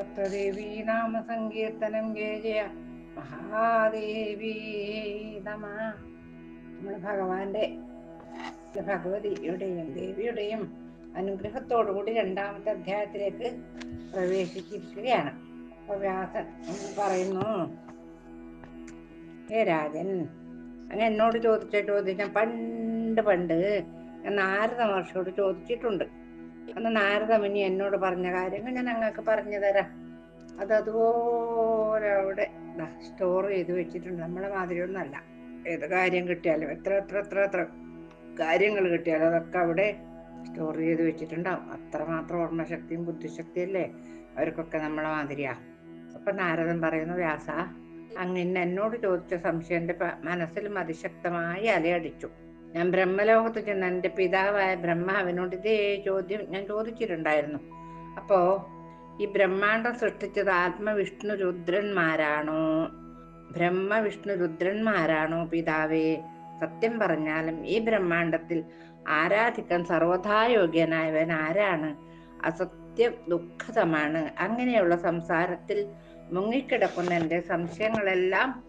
ഭാഗവതദേവീ നാമ സങ്കീർത്തനം ജയ. ജയ മഹാദേവി നമ. നമ്മൾ ഭഗവാന്റെ ഭഗവതിയുടെയും ദേവിയുടെയും അനുഗ്രഹത്തോടുകൂടി രണ്ടാമത്തെ അധ്യായത്തിലേക്ക് പ്രവേശിച്ചിരിക്കുകയാണ്. അപ്പൊ വ്യാസൻ പറയുന്നു ഹേ രാജൻ അങ്ങനെ എന്നോട് ചോദിച്ച ചോദ്യം പണ്ട് പണ്ട് നാരദ മഹർഷിയോട് ചോദിച്ചിട്ടുണ്ട്. അന്ന് നാരദ മുനി എന്നോട് പറഞ്ഞ കാര്യങ്ങൾ ഞാൻ അങ്ങക്ക് പറഞ്ഞു തരാം. അത് അതുപോലെ അവിടെ സ്റ്റോർ ചെയ്ത് വെച്ചിട്ടുണ്ട്. നമ്മളെ മാതിരിയൊന്നല്ല ഏത് കാര്യം കിട്ടിയാലും എത്ര എത്ര എത്ര എത്ര കാര്യങ്ങൾ കിട്ടിയാലും അതൊക്കെ അവിടെ സ്റ്റോർ ചെയ്ത് വെച്ചിട്ടുണ്ടാവും. അത്രമാത്രം ഓർമ്മശക്തിയും ബുദ്ധിശക്തിയല്ലേ അവർക്കൊക്കെ നമ്മളെ മാതിരിയാ. അപ്പൊ നാരദൻ പറയുന്നു വ്യാസ അങ്ങനെ എന്നോട് ചോദിച്ച സംശയം എന്റെ മനസ്സിലും അതിശക്തമായി അലയടിച്ചു. ഞാൻ ബ്രഹ്മലോകത്ത് ചെന്ന് എന്റെ പിതാവായ ബ്രഹ്മാവിനോട് ഇതേ ചോദ്യം ഞാൻ ചോദിച്ചിട്ടുണ്ടായിരുന്നു. അപ്പോ ഈ ബ്രഹ്മാണ്ടം സൃഷ്ടിച്ചത് ആത്മവിഷ്ണു രുദ്രന്മാരാണോ ബ്രഹ്മ വിഷ്ണു രുദ്രന്മാരാണോ പിതാവേ? സത്യം പറഞ്ഞാലും ഈ ബ്രഹ്മാണ്ടത്തിൽ ആരാധിക്കാൻ സർവഥായോഗ്യനായവൻ ആരാണ്? അസത്യം ദുഃഖതമാണ്. അങ്ങനെയുള്ള സംസാരത്തിൽ മുങ്ങിക്കിടക്കുന്ന എന്റെ സംശയങ്ങളെല്ലാം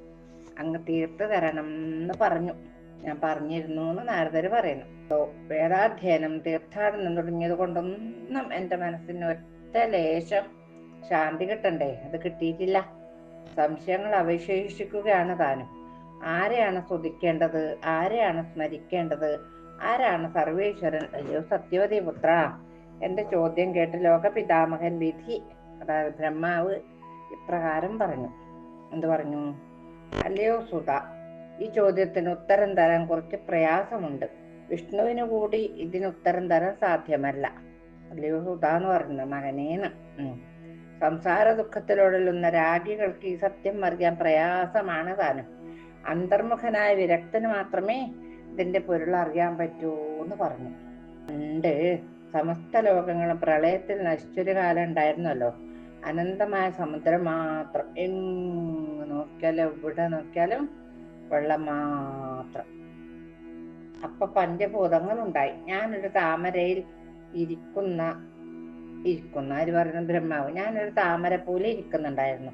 അങ്ങ് തീർത്തു തരണം എന്ന് പറഞ്ഞു. ഞാൻ പറഞ്ഞിരുന്നു എന്ന് നാരദർ പറയുന്നു വേദാധ്യയനം തീർത്ഥാടനം തുടങ്ങിയത് കൊണ്ടൊന്നും എന്റെ മനസ്സിന് ഒറ്റ ലേശം ശാന്തി കിട്ടണ്ടേ? അത് കിട്ടിയിട്ടില്ല. സംശയങ്ങൾ അവശേഷിക്കുകയാണ് താനും. ആരെയാണ് സ്തുതിക്കേണ്ടത്? ആരെയാണ് സ്മരിക്കേണ്ടത്? ആരാണ് സർവേശ്വരൻ? അയ്യോ സത്യവതി പുത്ര. എന്റെ ചോദ്യം കേട്ട് ലോക പിതാമഹൻ വിധി അതായത് ബ്രഹ്മാവ് ഇപ്രകാരം പറഞ്ഞു. എന്തു പറഞ്ഞു? അല്ലയോ സുത ഈ ചോദ്യത്തിന് ഉത്തരം തരാൻ കുറച്ച് പ്രയാസമുണ്ട്. വിഷ്ണുവിന് കൂടി ഇതിന് ഉത്തരം തരാൻ സാധ്യമല്ല. അല്ലയോ സുധാന്ന് പറഞ്ഞു മകനേന്ന്. സംസാര ദുഃഖത്തിലോടുന്ന രാഗികൾക്ക് ഈ സത്യം അറിയാൻ പ്രയാസമാണ് താനും. അന്തർമുഖനായ വിരക്തന് മാത്രമേ ഇതിന്റെ പൊരുൾ അറിയാൻ പറ്റൂ എന്ന് പറഞ്ഞു. ഉണ്ട് സമസ്ത ലോകങ്ങളും പ്രളയത്തിൽ നശിച്ചൊരു കാലം ഉണ്ടായിരുന്നല്ലോ. അനന്തമായ സമുദ്രം മാത്രം. എങ്ങ് നോക്കിയാലും എവിടെ നോക്കിയാലും വെള്ളം മാത്രം അപ്പൊ പഞ്ചഭൂതങ്ങൾ ഉണ്ടായി ഞാനൊരു താമരയിൽ ഇരിക്കുന്ന ഇരിക്കുന്ന ആര് പറയുന്ന ബ്രഹ്മാവ്. ഞാനൊരു താമര പോലെ ഇരിക്കുന്നുണ്ടായിരുന്നു.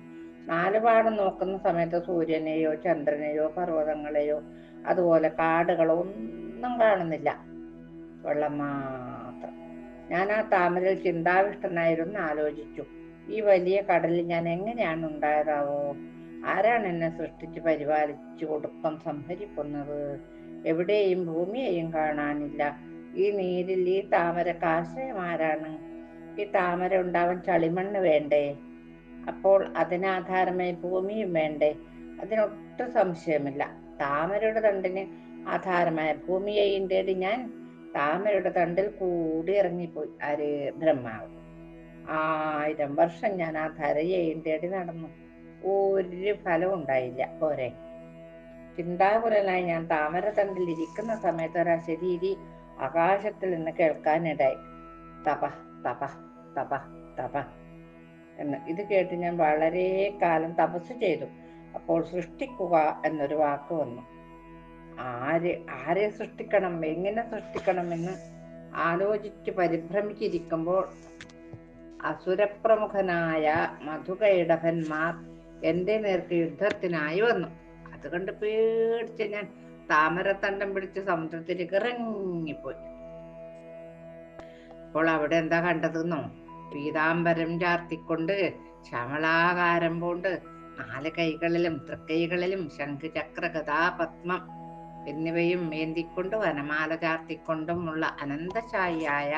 നാലുപാടും നോക്കുന്ന സമയത്ത് സൂര്യനെയോ ചന്ദ്രനെയോ പർവതങ്ങളെയോ അതുപോലെ കാടുകളോ ഒന്നും കാണുന്നില്ല. വെള്ളം മാത്രം ഞാൻ ആ താമരയിൽ ചിന്താവിഷ്ടനായിരുന്നു ആലോചിച്ചു. ഈ വലിയ കടലിൽ ഞാൻ എങ്ങനെയാണ് ഉണ്ടായതാവോ? ആരാണ് എന്നെ സൃഷ്ടിച്ച് പരിപാലിച്ചു കൊടുക്കം സംഹരിക്കുന്നത്? എവിടെയും ഭൂമിയെയും കാണാനില്ല. ഈ നീരിൽ ഈ താമരക്ക് ആശ്രയം ആരാണ്? ഈ താമര ഉണ്ടാവാൻ ചളിമണ്ണ് വേണ്ടേ? അപ്പോൾ അതിനാധാരമായി ഭൂമിയും വേണ്ടേ? അതിനൊട്ടും സംശയമില്ല. താമരയുടെ തണ്ടിന് ആധാരമായ ഭൂമിയെയും തേടി ഞാൻ താമരയുടെ തണ്ടിൽ കൂടി ഇറങ്ങിപ്പോയി. ആര്? ബ്രഹ്മാവ്. ആയിരം വർഷം ഞാൻ ആ ധരയെയും തേടി നടന്നു. ഒരു ഫലവും ഉണ്ടായില്ല. പോരെ. ചിന്താകുലനായി ഞാൻ താമരതണ്ടിൽ ഇരിക്കുന്ന സമയത്ത് ഒരു അശരീരി ആകാശത്തിൽ നിന്ന് കേൾക്കാനിടയായി. തപ തപ തപ തപ എന്ന്. ഇത് കേട്ട് ഞാൻ വളരെ കാലം തപസ് ചെയ്തു. അപ്പോൾ സൃഷ്ടിക്കുക എന്നൊരു വാക്ക് വന്നു. ആര് ആരെ സൃഷ്ടിക്കണം എങ്ങനെ സൃഷ്ടിക്കണം എന്ന് ആലോചിച്ച് പരിഭ്രമിച്ചിരിക്കുമ്പോൾ അസുരപ്രമുഖനായ മധുകൈടഭന്മാർ എന്റെ നേർക്ക് യുദ്ധത്തിനായി വന്നു. അത് കണ്ട് പേടിച്ച് ഞാൻ താമരത്തണ്ടം പിടിച്ച് സമുദ്രത്തിലേക്ക് ഇറങ്ങിപ്പോയി. അപ്പോൾ അവിടെ എന്താ കണ്ടതെന്നോ പീതാംബരം ചാർത്തിക്കൊണ്ട് ശമളാകാരം പോണ്ട് നാല് കൈകളിലും തൃക്കൈകളിലും ശംഖ് ചക്ര കഥാപത്മം പത്മം എന്നിവയും ഏന്തിക്കൊണ്ട് വനമാല ചാർത്തിക്കൊണ്ടുമുള്ള അനന്തശായിയായ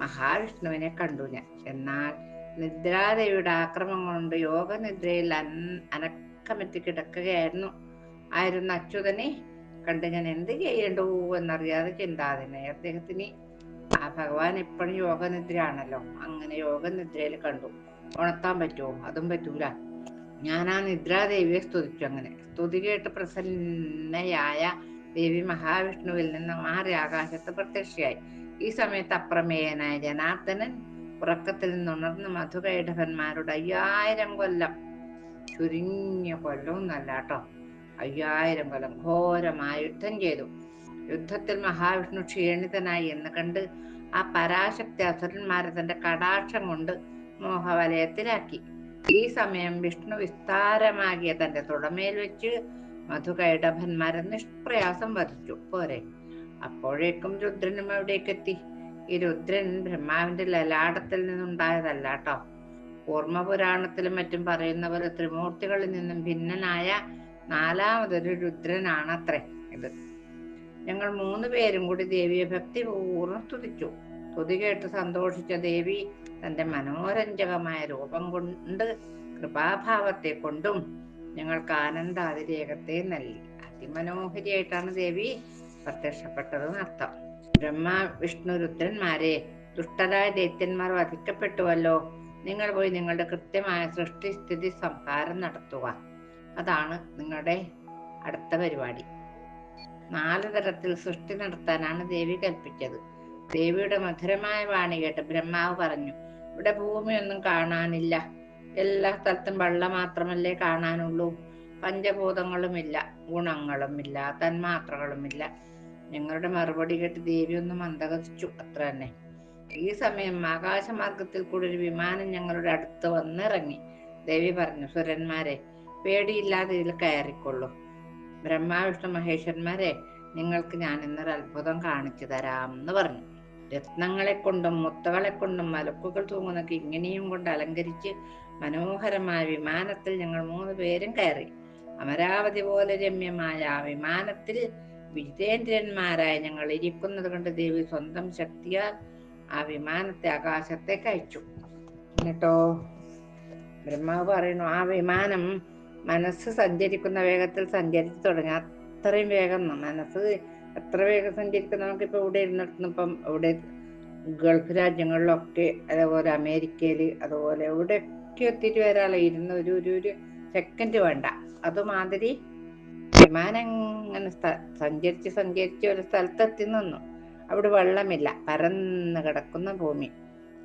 മഹാവിഷ്ണുവിനെ കണ്ടു ഞാൻ. എന്നാൽ നിദ്രാദേവിയുടെ ആക്രമം കൊണ്ട് യോഗനിദ്രയിൽ അനക്കമെത്തി കിടക്കുകയായിരുന്നു ആയിരുന്ന അച്യുതനെ കണ്ട് ഞാൻ എന്ത് ചെയ്യേണ്ടു എന്നറിയാതെ ചിന്താതിനെ അദ്ദേഹത്തിന് ആ ഭഗവാൻ എപ്പോഴും യോഗനിദ്രയാണല്ലോ. അങ്ങനെ യോഗനിദ്രയിൽ കണ്ടു. ഉണർത്താൻ പറ്റുമോ? അതും പറ്റൂല. ഞാൻ ആ നിദ്രാദേവിയെ സ്തുതിച്ചു അങ്ങനെ. സ്തുതി കേട്ട് പ്രസന്നയായ ദേവി മഹാവിഷ്ണുവിൽ നിന്ന് മാറി ആകാശത്ത് പ്രത്യക്ഷയായി. ഈ സമയത്ത് അപ്രമേയനായ ജനാർദ്ദനൻ ഉറക്കത്തിൽ നിന്നുണർന്ന് മധുകൈടഭന്മാരുടെ അയ്യായിരം കൊല്ലം ചുരുങ്ങിയ കൊല്ലവും അല്ല കേട്ടോ. അയ്യായിരം കൊല്ലം ഘോരമായ യുദ്ധം ചെയ്തു. യുദ്ധത്തിൽ മഹാവിഷ്ണു ക്ഷീണിതനായി എന്ന് കണ്ട് ആ പരാശക്തി അസുരന്മാരെ തന്റെ കടാക്ഷം കൊണ്ട് മോഹവലയത്തിലാക്കി. ഈ സമയം വിഷ്ണു വിസ്താരമാകിയ തന്റെ തുടമേൽ വെച്ച് മധുകൈടഭന്മാരെ നിഷ്പ്രയാസം വധിച്ചു. പോരെ. അപ്പോഴേക്കും രുദ്രനും അവിടേക്കെത്തി. ഈ രുദ്രൻ ബ്രഹ്മാവിന്റെ ലലാടത്തിൽ നിന്നുണ്ടായതല്ല കേട്ടോ കൂർമ്മപുരാണത്തിലും മറ്റും പറയുന്ന പോലെ ത്രിമൂർത്തികളിൽ നിന്നും ഭിന്നനായ നാലാമതൊരു രുദ്രനാണത്രേ ഇത്. ഞങ്ങൾ മൂന്ന് പേരും കൂടി ദേവിയെ ഭക്തിപൂർവം സ്തുതിച്ചു. സ്തുതി കേട്ട് സന്തോഷിച്ച ദേവി തന്റെ മനോരഞ്ജകമായ രൂപം കൊണ്ട് കൃപാഭാവത്തെ കൊണ്ടും ഞങ്ങൾക്ക് ആനന്ദാതിരേകത്തെ നൽകി. അതിമനോഹരിയായിട്ടാണ് ദേവി പ്രത്യക്ഷപ്പെട്ടത് അർത്ഥം ബ്രഹ്മ വിഷ്ണു രുദ്രന്മാരെ ദുഷ്ടരായ ദൈത്യന്മാർ വധിക്കപ്പെട്ടുവല്ലോ. നിങ്ങൾ പോയി നിങ്ങളുടെ കൃത്യമായ സൃഷ്ടി സ്ഥിതി സംഹാരം നടത്തുക. അതാണ് നിങ്ങളുടെ അടുത്ത പരിപാടി. നാല് തരത്തിൽ സൃഷ്ടി നടത്താനാണ് ദേവി കൽപ്പിച്ചത്. ദേവിയുടെ മധുരമായ വാണി കേട്ട് ബ്രഹ്മാവ് പറഞ്ഞു ഇവിടെ ഭൂമിയൊന്നും കാണാനില്ല. എല്ലാ സ്ഥലത്തും വെള്ളം മാത്രമല്ലേ കാണാനുള്ളൂ. പഞ്ചഭൂതങ്ങളുമില്ല ഗുണങ്ങളുമില്ല തന്മാത്രകളുമില്ല. ഞങ്ങളുടെ മറുപടി കേട്ട് ദേവി ഒന്ന് മന്ദഗതിച്ചു അത്ര തന്നെ. ഈ സമയം ആകാശമാർഗത്തിൽ കൂടി ഒരു വിമാനം ഞങ്ങളുടെ അടുത്ത് വന്നിറങ്ങി. ദേവി പറഞ്ഞു സുരന്മാരെ പേടിയില്ലാതെ ഇതിൽ കയറിക്കൊള്ളൂ. ബ്രഹ്മാവിഷ്ണു മഹേശ്വരന്മാരെ നിങ്ങൾക്ക് ഞാൻ ഇന്നൊരു അത്ഭുതം കാണിച്ചു തരാം എന്ന് പറഞ്ഞു. രത്നങ്ങളെ കൊണ്ടും മുത്തകളെ കൊണ്ടും മലക്കുകൾ തൂങ്ങുന്ന കിങ്ങിണിയും കൊണ്ട് അലങ്കരിച്ച് മനോഹരമായ വിമാനത്തിൽ ഞങ്ങൾ മൂന്ന് പേരും കയറി. അമരാവതി പോലെ രമ്യമായ ആ വിമാനത്തിൽ വിജിതേന്ദ്രന്മാരായ ഞങ്ങൾ ഇരിക്കുന്നത് കണ്ട് ദേവി സ്വന്തം ശക്തിയാൽ ആ വിമാനത്തെ ആകാശത്തേക്ക് അയച്ചു എന്നിട്ടോ? ബ്രഹ്മാവ് പറയുന്നു ആ വിമാനം മനസ്സ് സഞ്ചരിക്കുന്ന വേഗത്തിൽ സഞ്ചരിച്ചു തുടങ്ങി. അത്രയും വേഗം മനസ്സ് എത്ര വേഗം സഞ്ചരിക്കുന്ന? നമുക്കിപ്പോൾ ഇവിടെ ഇരുന്നിടത്തുനിന്ന് ഇപ്പം ഇവിടെ ഗൾഫ് രാജ്യങ്ങളിലൊക്കെ അതേപോലെ അമേരിക്കയിൽ അതുപോലെ എവിടെയൊക്കെ എത്തിയിട്ട് വരാനുള്ള ഇരുന്ന് ഒരു ഒരു സെക്കൻഡ് വേണ്ട. അതുമാതിരി വിമാനം അങ്ങനെ സഞ്ചരിച്ച് സഞ്ചരിച്ച് ഒരു സ്ഥലത്തെത്തി നിന്നു. അവിടെ വെള്ളമില്ല. പരന്ന് കിടക്കുന്ന ഭൂമി.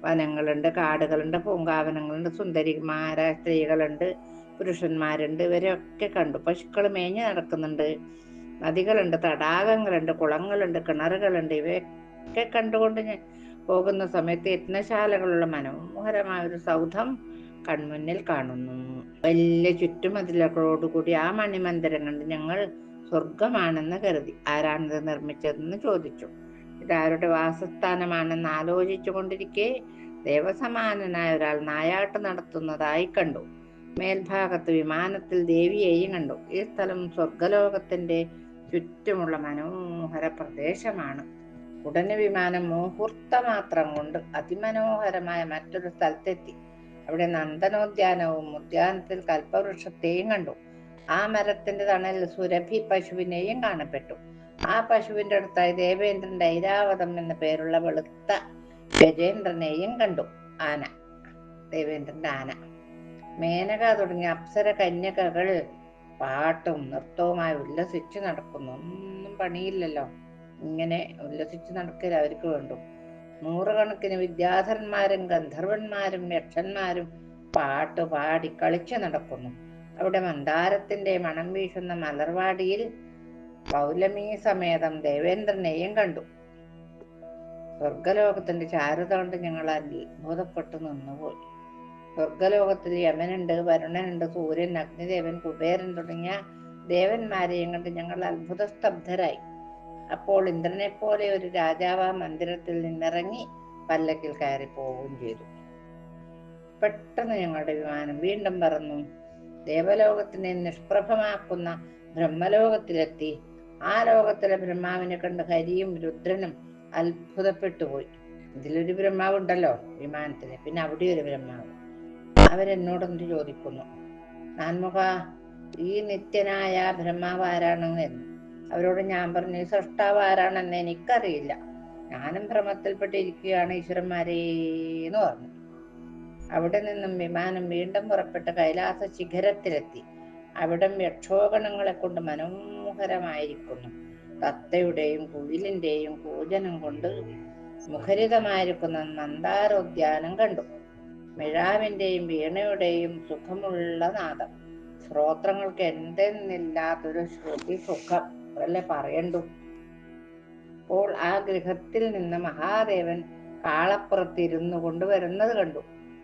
വനങ്ങളുണ്ട് കാടുകളുണ്ട് പൂങ്കാവനങ്ങളുണ്ട് സുന്ദരിമാരായ സ്ത്രീകളുണ്ട് പുരുഷന്മാരുണ്ട്. ഇവരൊക്കെ കണ്ടു. പശുക്കൾ മേഞ്ഞ് നടക്കുന്നുണ്ട്. നദികളുണ്ട് തടാകങ്ങളുണ്ട് കുളങ്ങളുണ്ട് കിണറുകളുണ്ട്. ഇവയൊക്കെ കണ്ടുകൊണ്ട് ഞാൻ പോകുന്ന സമയത്ത് യത്നശാലകളുള്ള മനോഹരമായ ഒരു സൗധം കൺമുന്നിൽ കാണുന്നു. വലിയ ചുറ്റുമതിലുകളോടുകൂടി ആ മണിമന്ദിരം കണ്ട് ഞങ്ങൾ സ്വർഗമാണെന്ന് കരുതി. ആരാണിത് നിർമ്മിച്ചതെന്ന് ചോദിച്ചു. ഇതാരുടെ വാസസ്ഥാനമാണെന്ന് ആലോചിച്ചു കൊണ്ടിരിക്കെ ദേവസമാനനായ ഒരാൾ നായാട്ട് നടത്തുന്നതായി കണ്ടു. മേൽഭാഗത്ത് വിമാനത്തിൽ ദേവിയെയും കണ്ടു. ഈ സ്ഥലം സ്വർഗലോകത്തിന്റെ ചുറ്റുമുള്ള മനോഹര പ്രദേശമാണ്. ഉടനെ വിമാനം മുഹൂർത്തമാത്രം കൊണ്ട് അതിമനോഹരമായ മറ്റൊരു സ്ഥലത്തെത്തി. അവിടെ നന്ദനോദ്യാനവും ഉദ്യാനത്തിൽ കൽപ്പവൃക്ഷത്തെയും കണ്ടു. ആ മരത്തിന്റെ തണലിൽ സുരഭി പശുവിനെയും കാണപ്പെട്ടു. ആ പശുവിന്റെ അടുത്തായി ദേവേന്ദ്രന്റെ ഐരാവതം എന്ന പേരുള്ള വെളുത്ത ഗജേന്ദ്രനെയും കണ്ടു. ആന. ദേവേന്ദ്രന്റെ ആന. മേനക തുടങ്ങിയ അപ്സര കന്യകകൾ പാട്ടും നൃത്തവുമായി ഉല്ലസിച്ചു നടക്കുന്നു. ഒന്നും പണിയില്ലല്ലോ. ഇങ്ങനെ ഉല്ലസിച്ചു നടക്കൽ അവർക്ക് വേണ്ടു. നൂറുകണക്കിന് വിദ്യാധരന്മാരും ഗന്ധർവന്മാരും യക്ഷന്മാരും പാട്ട് പാടി കളിച്ചു നടക്കുന്നു. അവിടെ മന്ദാരത്തിന്റെ മണം വീശുന്ന മലർവാടിയിൽ പൗലമീ സമേതം ദേവേന്ദ്രനെയും കണ്ടു. സ്വർഗലോകത്തിന്റെ ചാരുത കൊണ്ട് ഞങ്ങൾ അത്ഭുതപ്പെട്ടു നിന്നുപോയി. സ്വർഗലോകത്തിൽ യമനുണ്ട് വരുണനുണ്ട് സൂര്യൻ അഗ്നിദേവൻ കുബേരൻ തുടങ്ങിയ ദേവന്മാരെയും കണ്ട് ഞങ്ങൾ അത്ഭുത സ്തബ്ധരായി അപ്പോൾ ഇന്ദ്രനെ പോലെ ഒരു രാജാവ് മന്ദിരത്തിൽ നിന്നിറങ്ങി പല്ലക്കിൽ കയറി പോവുകയും ചെയ്തു. പെട്ടെന്ന് ഞങ്ങളുടെ വിമാനം വീണ്ടും പറന്നു. ദേവലോകത്തിനെ നിഷ്പ്രഭമാക്കുന്ന ബ്രഹ്മലോകത്തിലെത്തി. ആ ലോകത്തിലെ ബ്രഹ്മാവിനെ കണ്ട് ഹരിയും രുദ്രനും അത്ഭുതപ്പെട്ടു പോയി. ഇതിലൊരു ബ്രഹ്മാവ് ഉണ്ടല്ലോ വിമാനത്തിന് പിന്നെ അവിടെ ഒരു ബ്രഹ്മാവ്. അവരെന്നോടൊന്ന് ചോദിക്കുന്നു നാൻമുഖ ഈ നിത്യനായ ബ്രഹ്മാവ് ആരാണെന്ന്? എന്ന് അവരോട് ഞാൻ പറഞ്ഞു "ഈ സൃഷ്ടാവ് ആരാണെന്ന് എനിക്കറിയില്ല. ഞാനും ഭ്രമത്തിൽപ്പെട്ടിരിക്കുകയാണ് ഈശ്വരന്മാരേ എന്ന് പറഞ്ഞു. അവിടെ നിന്നും വിമാനം വീണ്ടും പുറപ്പെട്ട് കൈലാസ ശിഖരത്തിലെത്തി. അവിടം യക്ഷോഗണങ്ങളെ കൊണ്ട് മനോഹരമായിരിക്കുന്നു. തത്തയുടെയും കുയിലിന്റെയും കൂജനം കൊണ്ട് മുഖരിതമായിരിക്കുന്ന നന്ദാരോദ്യാനം കണ്ടു. മിഴാവിന്റെയും വീണയുടെയും സുഖമുള്ള നാദം. ശ്രോത്രങ്ങൾക്ക് എന്തെന്നില്ലാത്തൊരു ശ്രുതി സുഖം. അതല്ലേ പറയണ്ടു? അപ്പോൾ ആ ഗൃഹത്തിൽ നിന്ന് മഹാദേവൻ കാളപ്പുറത്തിരുന്നു കൊണ്ട് വരുന്നത് കണ്ടു.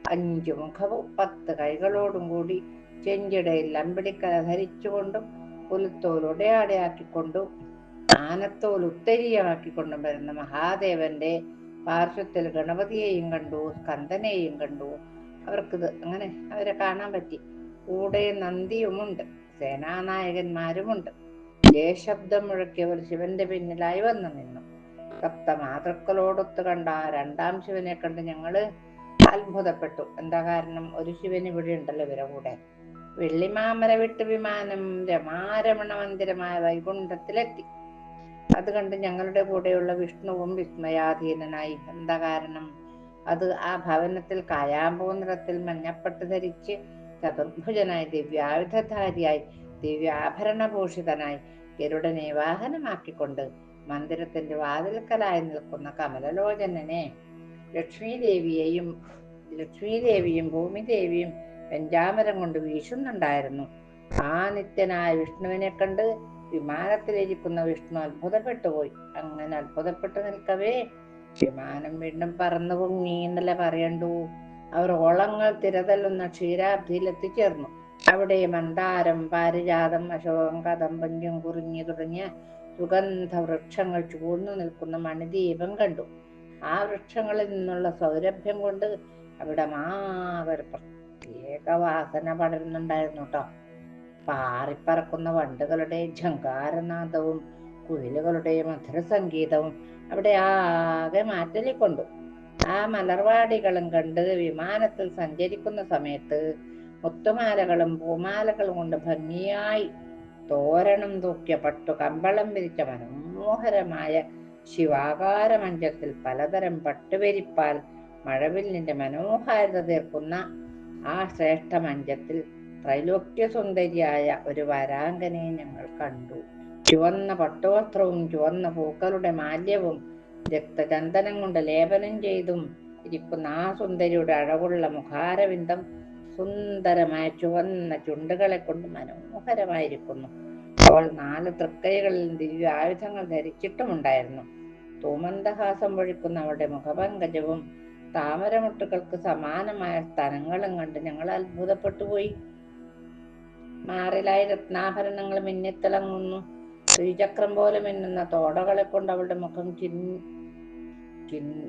അഞ്ചു മുഖവും പത്ത് കൈകളോടും കൂടി ചെഞ്ചിടയിൽ അമ്പിളിക്കല ധരിച്ചുകൊണ്ടും പുലിത്തോൽ ഉടയാടയാക്കിക്കൊണ്ടും ആനത്തോൽ ഉത്തരീയമാക്കിക്കൊണ്ടും വരുന്ന മഹാദേവന്റെ പാർശ്വത്തിൽ ഗണപതിയെയും കണ്ടു സ്കന്ദനെയും കണ്ടു. അവർക്കിത് അങ്ങനെ അവരെ കാണാൻ പറ്റി. കൂടെ നന്ദിയുമുണ്ട് സേനാനായകന്മാരുമുണ്ട്. ജയശബ്ദം മുഴക്കിയവർ ശിവന്റെ പിന്നിലായി വന്നു നിന്നു. സപ്ത മാതൃക്കളോടൊത്ത് കണ്ട ആ രണ്ടാം ശിവനെ കണ്ട് ഞങ്ങൾ അത്ഭുതപ്പെട്ടു. എന്താ കാരണം? ഒരു ശിവൻ ഇവിടെ ഉണ്ടല്ലോ ഇവരെ കൂടെ. വെള്ളിമാമര വിട്ട് വിമാനം രമാരമണ മന്ദിരമായ വൈകുണ്ഠത്തിലെത്തി. അത് കണ്ട് ഞങ്ങളുടെ കൂടെയുള്ള വിഷ്ണുവും വിസ്മയാധീനനായി. എന്താ കാരണം? അത് ആ ഭവനത്തിൽ കായാമ്പൂ നിറത്തിൽ മഞ്ഞപ്പട്ട് ധരിച്ച് ചതുർഭുജനായി ദിവ്യായുധധാരിയായി ദിവ്യാഭരണഭൂഷിതനായി ഗരുഡനെ വാഹനമാക്കിക്കൊണ്ട് മന്ദിരത്തിന്റെ വാതിൽക്കലായി നിൽക്കുന്ന കമലലോചനനെ ലക്ഷ്മീദേവിയെയും ലക്ഷ്മീദേവിയും ഭൂമിദേവിയും പെഞ്ചാമരം കൊണ്ട് വീശുന്നുണ്ടായിരുന്നു. ആ നിത്യനായ വിഷ്ണുവിനെ കണ്ട് വിമാനത്തിലിരിക്കുന്ന വിഷ്ണു അത്ഭുതപ്പെട്ടു പോയി അങ്ങനെ അത്ഭുതപ്പെട്ടു നിൽക്കവേ. വിമാനം വീണ്ടും പറന്നു പൊങ്ങി എന്നല്ല പറയണ്ടു? അവർ ഓളങ്ങൾ തിരതല്ലുന്ന ക്ഷീരാബ്ദിയിൽ എത്തിച്ചേർന്നു അവിടെ മന്ദാരം പാരിജാതം അശോകം കദംബഞ്ചം കുറിഞ്ഞി തുടങ്ങിയ സുഗന്ധ വൃക്ഷങ്ങൾ ചൂഴ്ന്നു നിൽക്കുന്ന മണിദീപം കണ്ടു. ആ വൃക്ഷങ്ങളിൽ നിന്നുള്ള സൗരഭ്യം കൊണ്ട് അവിടെ മാവൊരു പ്രത്യേക വാസന പടരുന്നുണ്ടായിരുന്നു കേട്ടോ പാറിപ്പറക്കുന്ന വണ്ടുകളുടെ ഝങ്കാരനാദവും കുയിലുകളുടെ മധുര സംഗീതവും അവിടെ ആകെ മാറ്റലിക്കൊണ്ടു. ആ മലർവാടികളും കണ്ട് വിമാനത്തിൽ സഞ്ചരിക്കുന്ന സമയത്ത് മുത്തുമാലകളും പൂമാലകളും കൊണ്ട് ഭംഗിയായി തോരണം തൂക്കിയ പട്ടു കമ്പളം വിരിച്ച മനോഹരമായ ശിവാകാര മഞ്ചത്തിൽ പലതരം പട്ടുവരിപ്പാൽ മഴവില്ലിന്റെ മനോഹാരിത തീർക്കുന്ന ആ ശ്രേഷ്ഠ മഞ്ചത്തിൽ ത്രൈലോക്യ സുന്ദരിയായ ഒരു വരാങ്കനെ ഞങ്ങൾ കണ്ടു. ചുവന്ന പട്ടുവസ്ത്രവും ചുവന്ന പൂക്കളുടെ മാല്യവും രക്തചന്ദനം കൊണ്ട് ലേപനം ചെയ്തും ഇരിക്കുന്ന ആ സുന്ദരിയുടെ അഴകുള്ള മുഖാരവിന്ദം സുന്ദരമായ ചുവന്ന ചുണ്ടുകളെ കൊണ്ട് മനോഹരമായിരിക്കുന്നു. അവൾ നാല് തൃക്കൈകളിൽ ദിവ്യ ആയുധങ്ങൾ ധരിച്ചിട്ടുമുണ്ടായിരുന്നു. തൂമന്ദഹാസം ഒഴിക്കുന്ന അവളുടെ മുഖപങ്കജവും താമരമുട്ടുകൾക്ക് സമാനമായ സ്ഥലങ്ങളും കണ്ട് ഞങ്ങൾ അത്ഭുതപ്പെട്ടു പോയി മാറിലായി രത്നാഭരണങ്ങൾ മിന്നിത്തിളങ്ങുന്നു. ശ്രീചക്രം പോലെ മിന്നുന്ന തോടകളെ കൊണ്ട് അവളുടെ മുഖം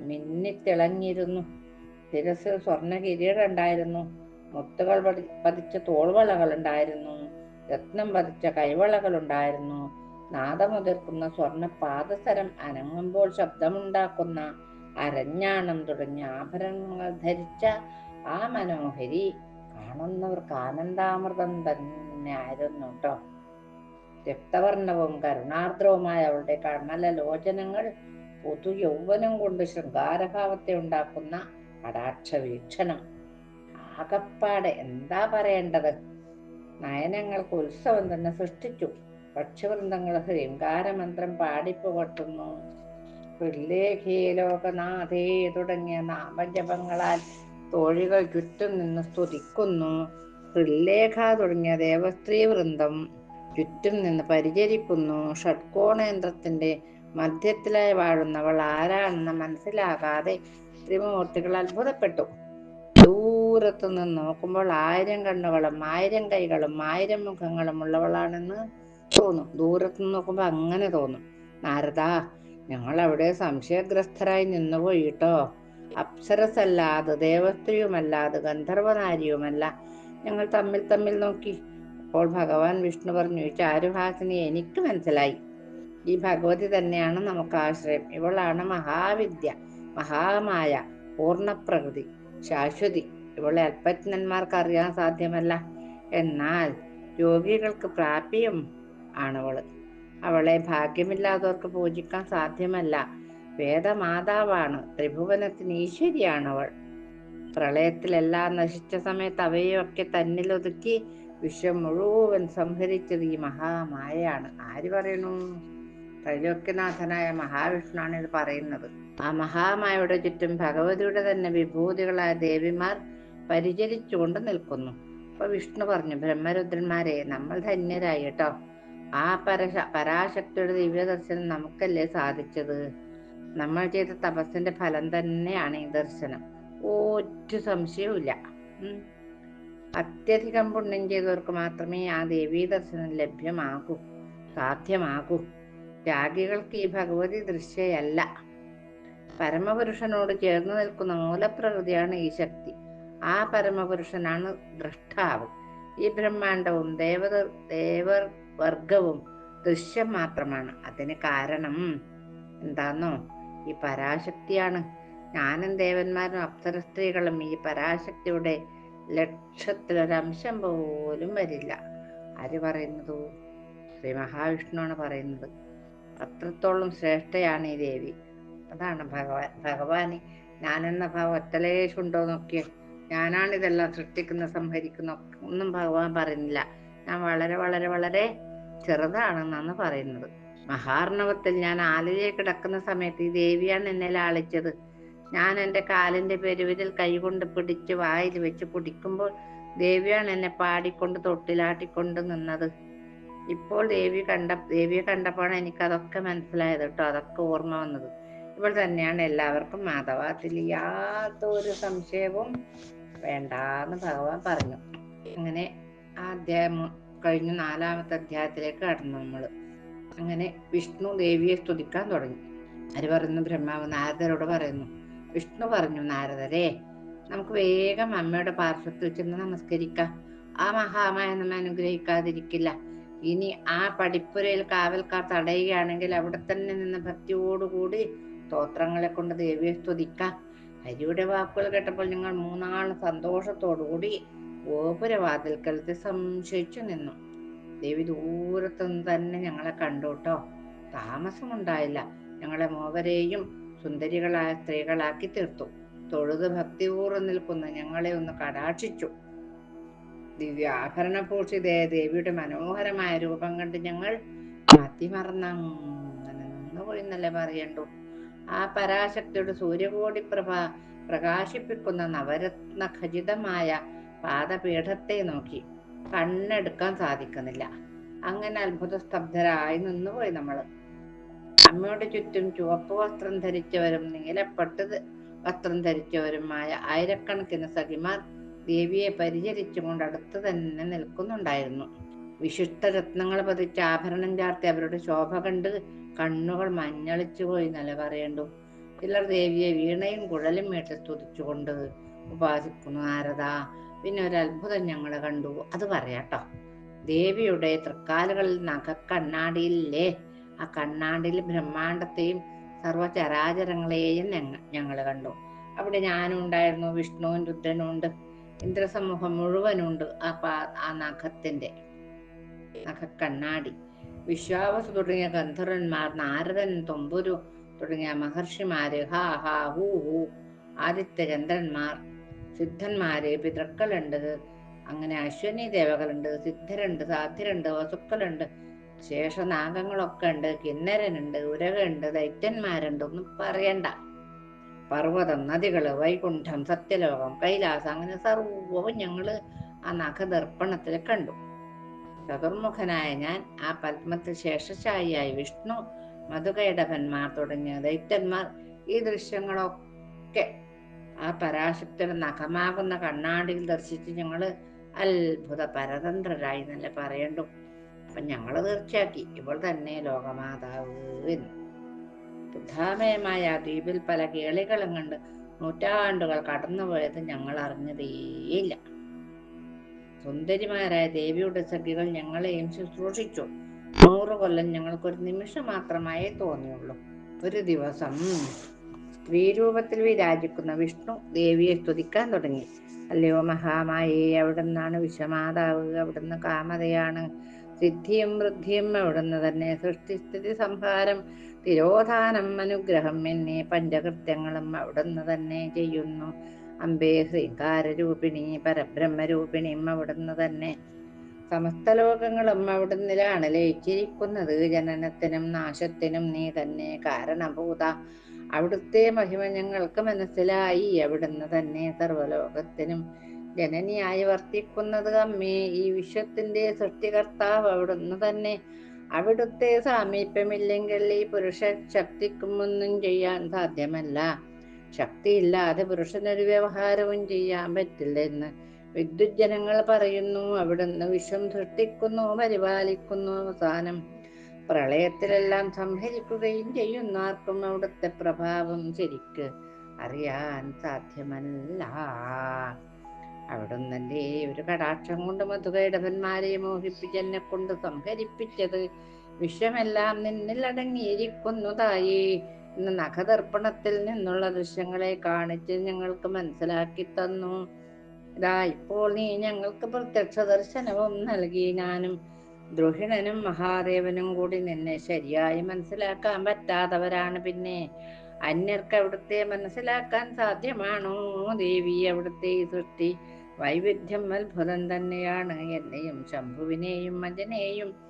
മിന്നിത്തിളങ്ങിയിരുന്നു. തിരസ് സ്വർണ കിരീടം ഉണ്ടായിരുന്നു. മുത്തുകൾ പതി പതിച്ച തോൾവളകൾ ഉണ്ടായിരുന്നു രത്നം പതിച്ച കൈവളകൾ ഉണ്ടായിരുന്നു നാദമുതിർക്കുന്ന സ്വർണ പാദസരം അനങ്ങുമ്പോൾ ശബ്ദമുണ്ടാക്കുന്ന അരഞ്ഞാണം തുടങ്ങിയ ആഭരണങ്ങൾ ധരിച്ച ആ മനോഹരി കാണുന്നവർക്ക് ആനന്ദാമൃതം തന്നെ ആയിരുന്നു കേട്ടോ രക്തവർണവും കരുണാർദ്രവുമായ അവളുടെ കണ്ണല ലോചനങ്ങൾ പുതു യൗവനം കൊണ്ട് ശൃംഗാരഭാവത്തെ ഉണ്ടാക്കുന്ന കടാക്ഷ വീക്ഷണം ആകപ്പാടെ എന്താ പറയേണ്ടത്? നയനങ്ങൾക്ക് ഉത്സവം തന്നെ സൃഷ്ടിച്ചു. പക്ഷിവൃന്ദങ്ങൾ ഹൃങ്കാരമന്ത്രം പാടിപ്പുകട്ടുന്നു. ലോകനാഥേ തുടങ്ങിയ നാമജപങ്ങളാൽ തോഴികൾ ചുറ്റും നിന്ന് സ്തുതിക്കുന്നു. ഹൃല്ലേഖ തുടങ്ങിയ ദേവസ്ത്രീ വൃന്ദം ചുറ്റും നിന്ന് പരിചരിക്കുന്നു. ഷഡ്കോണേന്ദ്രത്തിന്റെ മധ്യത്തിലായി വാഴുന്നവൾ ആരാണെന്ന് മനസ്സിലാകാതെ ത്രിമൂർത്തികൾ അത്ഭുതപ്പെട്ടു. ദൂരത്തു നിന്ന് നോക്കുമ്പോൾ ആയിരം കണ്ണുകളും ആയിരം കൈകളും ആയിരം മുഖങ്ങളും ഉള്ളവളാണെന്ന് തോന്നും. ദൂരത്തു നിന്ന് നോക്കുമ്പോൾ അങ്ങനെ തോന്നും. നാരദ ഞങ്ങൾ അവിടെ സംശയഗ്രസ്തരായി നിന്നുപോയി കേട്ടോ അപ്സരസല്ലാതെ ദേവസ്ത്രീയുമല്ലാതെ ഗന്ധർവനാരിയുമല്ല. ഞങ്ങൾ തമ്മിൽ തമ്മിൽ നോക്കി. അപ്പോൾ ഭഗവാൻ വിഷ്ണു പറഞ്ഞു "ഈ ചാരുഹാസിനി എനിക്ക് മനസ്സിലായി. ഈ ഭഗവതി തന്നെയാണ് നമുക്ക് ആശ്രയം. ഇവളാണ് മഹാവിദ്യ മഹാമായ പൂർണപ്രകൃതി ശാശ്വതി. ഇവളെ അല്പജ്ഞന്മാർക്ക് അറിയാൻ സാധ്യമല്ല. എന്നാൽ രോഗികൾക്ക് പ്രാപ്യം ആണവൾ അവളെ. ഭാഗ്യമില്ലാത്തവർക്ക് പൂജിക്കാൻ സാധ്യമല്ല. വേദമാതാവാണ്. ത്രിഭുവനത്തിന് ഈശ്വരിയാണവൾ പ്രളയത്തിലെല്ലാം നശിച്ച സമയത്ത് അവയൊക്കെ തന്നിലൊതുക്കി വിശ്വം മുഴുവൻ സംഹരിച്ചത് ഈ മഹാമായയാണ്. ആര് പറയണു ത്രൈലോക്യനാഥനായ മഹാവിഷ്ണുവാണ് ഇത് പറയുന്നത്. ആ മഹാമായയുടെ ചുറ്റും ഭഗവതിയുടെ തന്നെ വിഭൂതികളായ ദേവിമാർ പരിചരിച്ചുകൊണ്ട് നിൽക്കുന്നു. അപ്പൊ വിഷ്ണു പറഞ്ഞു ബ്രഹ്മരുദ്രന്മാരെ നമ്മൾ ധന്യരായി കേട്ടോ. ആ പരശ പരാശക്തിയുടെ ദിവ്യ ദർശനം നമുക്കല്ലേ സാധിച്ചത്? നമ്മൾ ചെയ്ത തപസ്സിന്റെ ഫലം തന്നെയാണ് ഈ ദർശനം. ഒറ്റ സംശയവുമില്ല. അത്യധികം പുണ്യം ചെയ്തവർക്ക് മാത്രമേ ആ ദേവീ ദർശനം ലഭ്യമാകൂ സാധ്യമാകൂ. ത്യാഗികൾക്ക് ഈ ഭഗവതി ദൃശ്യയല്ല. പരമപുരുഷനോട് ചേർന്ന് നിൽക്കുന്ന മൂലപ്രകൃതിയാണ് ഈ ശക്തി. ആ പരമപുരുഷനാണ് ദ്രഷ്ടാവ്. ഈ ബ്രഹ്മാണ്ടവും ദേവത ദേവർ വർഗവും ദൃശ്യം മാത്രമാണ്. അതിന് കാരണം എന്താന്നോ? ഈ പരാശക്തിയാണ്. ഞാനും ദേവന്മാരും അപ്സര സ്ത്രീകളും ഈ പരാശക്തിയുടെ ലക്ഷത്തിലൊരംശം പോലും വരില്ല. ആര് പറയുന്നത്? ശ്രീ മഹാവിഷ്ണുവാണ് പറയുന്നത്. അത്രത്തോളം ശ്രേഷ്ഠയാണ് ഈ ദേവി. അതാണ് ഭഗവാൻ ഭഗവാന് ഞാനെന്ന ഭാവം ഒറ്റലേശുണ്ടോ നോക്കിയേ. ഞാനാണ് ഇതെല്ലാം സൃഷ്ടിക്കുന്ന സംഹരിക്കുന്ന ഒന്നും ഭഗവാൻ പറയുന്നില്ല. ഞാൻ വളരെ വളരെ വളരെ ചെറുതാണെന്നാണ് പറയുന്നത്. മഹാർണവത്തിൽ ഞാൻ ആലിലെ കിടക്കുന്ന സമയത്ത് ഈ ദേവിയാണ് എന്നെ ലാളിച്ചത്. ഞാൻ എന്റെ കാലിന്റെ പെരുവിരൽ കൈകൊണ്ട് പിടിച്ച് വായിൽ വെച്ച് കുടിക്കുമ്പോൾ ദേവിയാണ് എന്നെ പാടിക്കൊണ്ട് തൊട്ടിലാട്ടിക്കൊണ്ട് നിന്നത്. ഇപ്പോൾ ദേവി കണ്ട ദേവിയെ കണ്ടപ്പോഴാണ് എനിക്ക് അതൊക്കെ മനസ്സിലായത് കേട്ടോ അതൊക്കെ ഓർമ്മ വന്നത്. ഇപ്പോൾ തന്നെയാണ് എല്ലാവർക്കും മാധവത്തിൽ യാതൊരു സംശയവും വേണ്ടാന്ന് ഭഗവാൻ പറഞ്ഞു. അങ്ങനെ ആ അധ്യായം കഴിഞ്ഞ് നാലാമത്തെ അധ്യായത്തിലേക്ക് കടന്നു നമ്മൾ അങ്ങനെ വിഷ്ണു ദേവിയെ സ്തുതിക്കാൻ തുടങ്ങി. അവർ പറയുന്നു? ബ്രഹ്മാവ് നാരദരോട് പറയുന്നു. വിഷ്ണു പറഞ്ഞു നാരദരെ നമുക്ക് വേഗം അമ്മയുടെ പാർശ്വത്തിൽ ചെന്ന് നമസ്കരിക്കാം. ആ മഹാമായ നമ്മെ അനുഗ്രഹിക്കാതിരിക്കില്ല. ഇനി ആ പടിപ്പുരയിൽ കാവൽക്കാർ തടയുകയാണെങ്കിൽ അവിടെ തന്നെ നിന്ന് ഭക്തിയോടുകൂടി സ്തോത്രങ്ങളെ കൊണ്ട് ദേവിയെ സ്തുതിക്കാം. ഹരിയുടെ വാക്കുകൾ കേട്ടപ്പോൾ നിങ്ങൾ മൂന്നാൾ സന്തോഷത്തോടുകൂടി ഗോപുരവാതിൽക്കലത്ത് സംശയിച്ചു നിന്നു. ദേവി ദൂരത്തു നിന്ന് തന്നെ ഞങ്ങളെ കണ്ടുട്ടോ താമസമുണ്ടായില്ല. ഞങ്ങളെ മൂവരെയും സുന്ദരികളായ സ്ത്രീകളാക്കി തീർത്തു. തൊഴുത് ഭക്തിപൂർവം നിൽക്കുന്ന ഞങ്ങളെ ഒന്ന് കടാക്ഷിച്ചു. ദിവ്യാഭരണ പൂഷിതയായ ദേവിയുടെ മനോഹരമായ രൂപം കണ്ട് ഞങ്ങൾ മതിമറന്നു പോയി എന്നല്ലേ പറയണ്ടു. ആ പരാശക്തിയുടെ സൂര്യകോടി പ്രഭ പ്രകാശിപ്പിക്കുന്ന നവരത്ന ഖചിതമായ പാദപീഠത്തെ നോക്കി കണ്ണെടുക്കാൻ സാധിക്കുന്നില്ല. അങ്ങനെ അത്ഭുത സ്തബ്ധരായി നിന്നുപോയി നമ്മൾ അമ്മയുടെ ചുറ്റും ചുവപ്പ് വസ്ത്രം ധരിച്ചവരും നീലപ്പെട്ട് വസ്ത്രം ധരിച്ചവരുമായ ആയിരക്കണക്കിന് സഖിമാർ ദേവിയെ പരിചരിച്ചുകൊണ്ട് അടുത്ത് തന്നെ നിൽക്കുന്നുണ്ടായിരുന്നു. വിശുദ്ധ രത്നങ്ങൾ പതിച്ച ആഭരണം ചാർത്തി അവരുടെ ശോഭ കണ്ട് കണ്ണുകൾ മഞ്ഞളിച്ചു പോയി നല്ല പറയണ്ടു? ചിലർ ദേവിയെ വീണയും കുഴലും മീട്ട് സ്തുതിച്ചുകൊണ്ട് ഉപാസിക്കുന്നു നാരദ പിന്നെ ഒരു അത്ഭുതം ഞങ്ങൾ കണ്ടു. അത് പറയാട്ടോ. ദേവിയുടെ തൃക്കാലുകളിൽ നഖ കണ്ണാടിയില്ലേ ആ കണ്ണാടിയിൽ ബ്രഹ്മാണ്ടത്തെയും സർവചരാചരങ്ങളെയും ഞങ്ങൾ കണ്ടു. അവിടെ ഞാനും ഉണ്ടായിരുന്നു വിഷ്ണുവും രുദ്രനുണ്ട് ഇന്ദ്രസമൂഹം മുഴുവനുണ്ട് ആ പാ ആ നഖത്തിന്റെ നഖക്കണ്ണാടി. വിശ്വാവസ് തുടങ്ങിയ ഗന്ധർവന്മാർ നാരദൻ തൊമ്പുരു തുടങ്ങിയ മഹർഷിമാര് ഹാ ഹാ ഹൂ ഹൂ ആദിത്യ ചന്ദ്രന്മാർ സിദ്ധന്മാര് പിതൃക്കളുണ്ട്. അങ്ങനെ അശ്വനി ദേവകളുണ്ട് സിദ്ധരുണ്ട് സാധ്യരുണ്ട് വസുക്കളുണ്ട് ശേഷനാഗങ്ങളൊക്കെ ഉണ്ട് കിന്നരനുണ്ട് ഉരകുണ്ട് ദൈത്യന്മാരുണ്ട് ഒന്നും പറയണ്ട. പർവതം നദികൾ വൈകുണ്ഠം സത്യലോകം കൈലാസം അങ്ങനെ സർവവും ഞങ്ങൾ ആ നഖദർപ്പണത്തിൽ കണ്ടു. ചതുർമുഖനായ ഞാൻ ആ പത്മത്തിൽ ശേഷശായിയായി വിഷ്ണു മധുകൈടഭന്മാർ തുടങ്ങിയ ദൈത്യന്മാർ ഈ ദൃശ്യങ്ങളൊക്കെ ആ പരാശക്തിയുടെ നഖമാകുന്ന കണ്ണാടിയിൽ ദർശിച്ച് ഞങ്ങൾ അത്ഭുത പരതന്ത്രരായി എന്നല്ലേ പറയണ്ടു. അപ്പൊ ഞങ്ങൾ തീർച്ചയാക്കി. ഇപ്പോൾ തന്നെ ലോകമാതാവ് എന്ന്. ബുദ്ധാമയമായ ആ ദ്വീപിൽ പല കേളികളും കണ്ട് നൂറ്റാണ്ടുകൾ കടന്നുപോയത് ഞങ്ങൾ അറിഞ്ഞതേയില്ല സുന്ദരിമാരായ ദേവിയുടെ സഖികൾ ഞങ്ങളെയും ശുശ്രൂഷിച്ചു. നൂറ് കൊല്ലം ഞങ്ങൾക്കൊരു നിമിഷം മാത്രമായേ തോന്നിയുള്ളൂ. ഒരു ദിവസം സ്ത്രീരൂപത്തിൽ വിരാജിക്കുന്ന വിഷ്ണു ദേവിയെ സ്തുതിക്കാൻ തുടങ്ങി. അല്ലയോ മഹാമായേ അവിടുന്നാണ് വിശ്വമാതാവ് അവിടുന്ന് കാമതയാണ്. സിദ്ധിയും വൃദ്ധിയും അവിടുന്ന് തന്നെ സൃഷ്ടിസ്ഥിതി സംഹാരം. തിരോധാനം അനുഗ്രഹം എന്നീ പഞ്ചകൃത്യങ്ങളും അവിടുന്ന് തന്നെ ചെയ്യുന്നു. അംബേ ശ്രീകാരരൂപിണി പരബ്രഹ്മരൂപിണിയും അവിടുന്ന് തന്നെ. സമസ്ത ലോകങ്ങളും അവിടുന്നിലാണ് ലയിച്ചിരിക്കുന്നത്. ജനനത്തിനും നാശത്തിനും നീ തന്നെ കാരണഭൂത. അവിടുത്തെ മഹിമ ഞങ്ങൾക്ക് മനസ്സിലായി. അവിടുന്ന് തന്നെ സർവലോകത്തിനും ജനനിയായി വർത്തിക്കുന്നത് അമ്മേ. ഈ വിശ്വത്തിന്റെ സൃഷ്ടികർത്താവ് അവിടുന്ന് തന്നെ. അവിടുത്തെ സാമീപ്യമില്ലെങ്കിൽ ഈ പുരുഷ ശക്തിക്കും ഒന്നും ചെയ്യാൻ സാധ്യമല്ല. ശക്തിയില്ലാതെ പുരുഷനൊരു വ്യവഹാരവും ചെയ്യാൻ പറ്റില്ലെന്ന് വിദ്യുജ്ജനങ്ങൾ പറയുന്നു. അവിടുന്ന് വിശ്വം സൃഷ്ടിക്കുന്നു പരിപാലിക്കുന്നു. അവസാനം പ്രളയത്തിലെല്ലാം സംഹരിക്കുകയും ചെയ്യുന്ന. ആർക്കും അവിടുത്തെ പ്രഭാവം ശരിക്ക് അറിയാൻ സാധ്യമല്ല. അവിടുന്നല്ലേ ഒരു കടാക്ഷം കൊണ്ട് മധുകൈടവന്മാരെ മോഹിപ്പിച്ച് എന്നെ കൊണ്ട് സംഹരിപ്പിച്ചത് വിഷമെല്ലാം നിന്നിൽ അടങ്ങിയിരിക്കുന്നു നഖദർപ്പണത്തിൽ നിന്നുള്ള ദൃശ്യങ്ങളെ കാണിച്ച് ഞങ്ങൾക്ക് മനസ്സിലാക്കി തന്നു. ഇതാ ഇപ്പോൾ നീ ഞങ്ങൾക്ക് പ്രത്യക്ഷ ദർശനവും നൽകി. ഞാനും ദ്രോഹിണനും മഹാദേവനും കൂടി നിന്നെ ശരിയായി മനസ്സിലാക്കാൻ പറ്റാത്തവരാണ് പിന്നെ. അന്യർക്ക് അവിടുത്തെ മനസ്സിലാക്കാൻ സാധ്യമാണോ? ദേവി അവിടുത്തെ സൃഷ്ടി വൈവിധ്യം അത്ഭുതം തന്നെയാണ്. എന്നെയും ശംഭുവിനെയും മജനെയും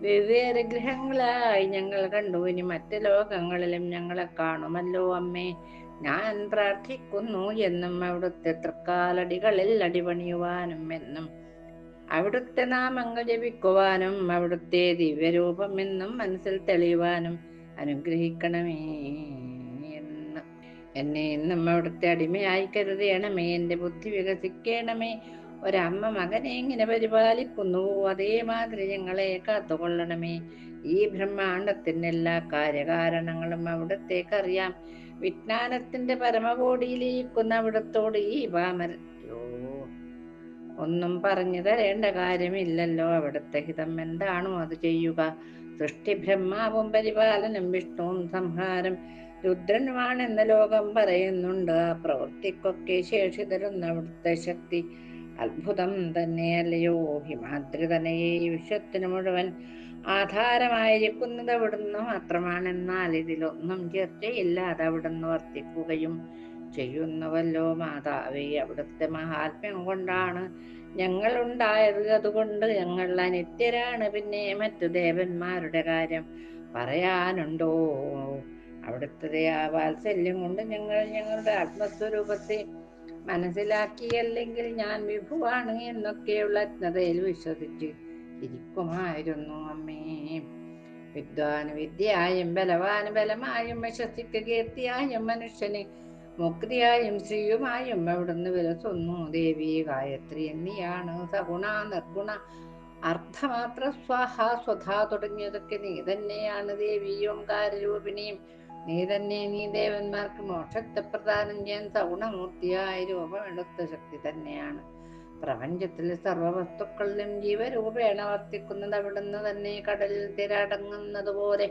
വെവ്വേറെ ഗ്രഹങ്ങളായി ഞങ്ങൾ കണ്ടു. ഇനി മറ്റ് ലോകങ്ങളിലും ഞങ്ങളെ കാണുമല്ലോ അമ്മേ. ഞാൻ പ്രാർത്ഥിക്കുന്നു എന്നും അവിടുത്തെ തൃക്കാലടികളിൽ അടിപണിയുവാനും എന്നും. അവിടുത്തെ നാമങ്ങൾ ജപിക്കുവാനും അവിടുത്തെ ദിവ്യരൂപം എന്നും മനസ്സിൽ തെളിയുവാനും അനുഗ്രഹിക്കണമേ എന്ന്. എന്നെ എന്നും അവിടുത്തെ അടിമയായി കരുതണമേ. എന്റെ ബുദ്ധി വികസിക്കണമേ. ഒരമ്മ മകനെ എങ്ങനെ പരിപാലിക്കുന്നു. അതേമാതിരി ഞങ്ങളെ കാത്തുകൊള്ളണമേ. ഈ ബ്രഹ്മാണ്ടത്തിന്റെ എല്ലാ കാര്യകാരണങ്ങളും അവിടത്തേക്കറിയാം. വിജ്ഞാനത്തിന്റെ പരമകോടിയിലിരിക്കുന്ന അവിടത്തോട് ഈ പാമരോ ഒന്നും പറഞ്ഞു തരേണ്ട കാര്യമില്ലല്ലോ. അവിടുത്തെ ഹിതം എന്താണോ അത് ചെയ്യുക. സൃഷ്ടി ബ്രഹ്മാവും പരിപാലനം വിഷ്ണുവും സംഹാരം രുദ്രനുമാണെന്ന് ലോകം പറയുന്നുണ്ട്. ആ പ്രവൃത്തിക്കൊക്കെ ശേഷി തരുന്ന അവിടുത്തെ ശക്തി അത്ഭുതം തന്നെയല്ലയോ? ഹിമാദ്രി തന്നെ ഈ വിശ്വത്തിന് മുഴുവൻ ആധാരമായിരിക്കുന്നത് അവിടുന്ന് മാത്രമാണെന്നാൽ ഇതിലൊന്നും ചർച്ചയില്ലാതെ അവിടുന്ന് വർത്തിക്കുകയും ചെയ്യുന്നുവല്ലോ മാതാവേ. അവിടുത്തെ മഹാത്മ്യം കൊണ്ടാണ് ഞങ്ങൾ ഉണ്ടായത്. അതുകൊണ്ട് ഞങ്ങൾ അനിത്യരാണ്. പിന്നെ മറ്റു ദേവന്മാരുടെ കാര്യം പറയാനുണ്ടോ? അവിടുത്തെ ആ വാത്സല്യം കൊണ്ട് ഞങ്ങൾ ഞങ്ങളുടെ ആത്മസ്വരൂപത്തെ മനസ്സിലാക്കിയല്ലെങ്കിൽ ഞാൻ വിഭുവാണ് എന്നൊക്കെയുള്ള അജ്ഞതയിൽ വിശ്വസിച്ച് ഇരിക്കുമായിരുന്നു അമ്മേ. വിദ്വാന് വിദ്യയായും ബലവാന് ബലമായും വിശ്വസിക്ക് കീർത്തിയായും മനുഷ്യന് മുക്തിയായും ശ്രീയുമായും അവിടുന്ന് വിലസുന്നു. ദേവി ഗായത്രി എന്നിയാണ് സഗുണ നിർഗുണ അർത്ഥമാത്ര സ്വാഹ സ്വധാ തുടങ്ങിയതൊക്കെ നീ തന്നെയാണ് ദേവി ഓംകാരൂപിണിയും നീ തന്നെ നീ ദേവന്മാർക്ക് മോക്ഷത്തെ പ്രദാനം ചെയ്യാൻ സഗുണമൂർത്തിയായ രൂപമെടുത്ത ശക്തി തന്നെയാണ്. പ്രപഞ്ചത്തിലെ സർവവസ്തുക്കളിലും ജീവരൂപേണ വർത്തിക്കുന്നത് അവിടുന്ന് തന്നെ കടലിൽ തിരടങ്ങുന്നത് പോലെ.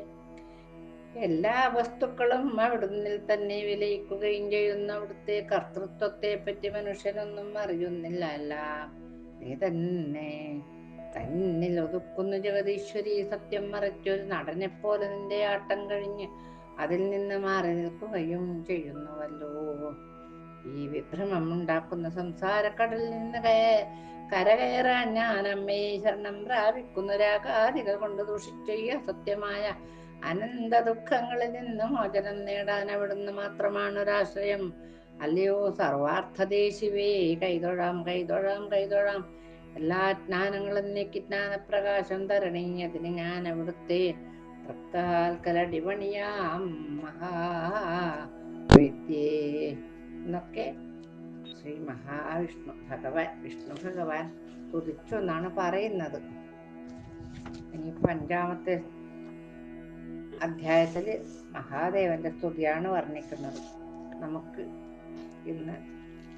എല്ലാ വസ്തുക്കളും അവിടുന്നിൽ തന്നെ വിലയിക്കുകയും ചെയ്യുന്ന. അവിടുത്തെ കർത്തൃത്വത്തെ പറ്റി മനുഷ്യനൊന്നും അറിയുന്നില്ല. അല്ല നീ തന്നെ തന്നിൽ ഒതുക്കുന്നു ജഗതീശ്വരി സത്യം മറച്ചൊരു നടനെ പോലെ നിന്റെ ആട്ടം കഴിഞ്ഞ് അതിൽ നിന്ന് മാറി നിൽക്കുകയും ചെയ്യുന്നുവല്ലോ. ഈ വിഭ്രമം ഉണ്ടാക്കുന്ന സംസാരക്കടലിൽ നിന്ന് കയ- കരകയറാൻ ഞാൻ അമ്മയെ ശരണം പ്രാപിക്കുന്ന രാഗാദികൾ കൊണ്ട് ദുഷിച്ച ഈ അസത്യമായ അനന്ത ദുഃഖങ്ങളിൽ നിന്ന് മോചനം നേടാൻ അവിടുന്ന് മാത്രമാണ് ഒരാശ്രയം അല്ലയോ സർവാർത്ഥദേശിവേ കൈതൊഴാം കൈതൊഴാം കൈതൊഴാം. എല്ലാ ജ്ഞാനങ്ങളും നീക്കി ജ്ഞാനപ്രകാശം തരണീ. അതിന് ഞാൻ അവിടുത്തെ വിദ്യേ. എന്നൊക്കെ ശ്രീ മഹാവിഷ്ണു ഭഗവാൻ വിഷ്ണു ഭഗവാൻ തുതിച്ചു എന്നാണ് പറയുന്നത്. ഇനി അഞ്ചാമത്തെ അധ്യായത്തിൽ മഹാദേവന്റെ സ്തുതിയാണ് വർണിക്കുന്നത്. നമുക്ക് ഇന്ന്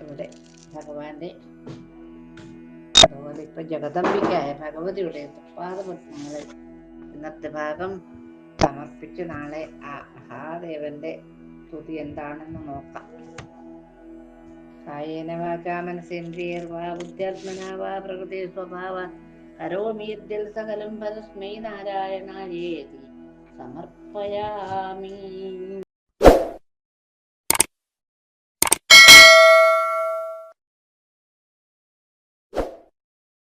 ഇവിടെ ഭഗവാന്റെ അതുപോലെ ഇപ്പൊ ജഗദംബിക്കായ ഭഗവതിയുടെ പാദപത്മങ്ങളെ ഇന്നത്തെ ഭാഗം സമർപ്പിച്ച് നാളെ ആ മഹാദേവന്റെ സ്തുതി എന്താണെന്ന് നോക്കാം. കായേന വാചാ വാ പ്രകൃതി സകലം നാരായണായേതി. സമർപ്പയാമി.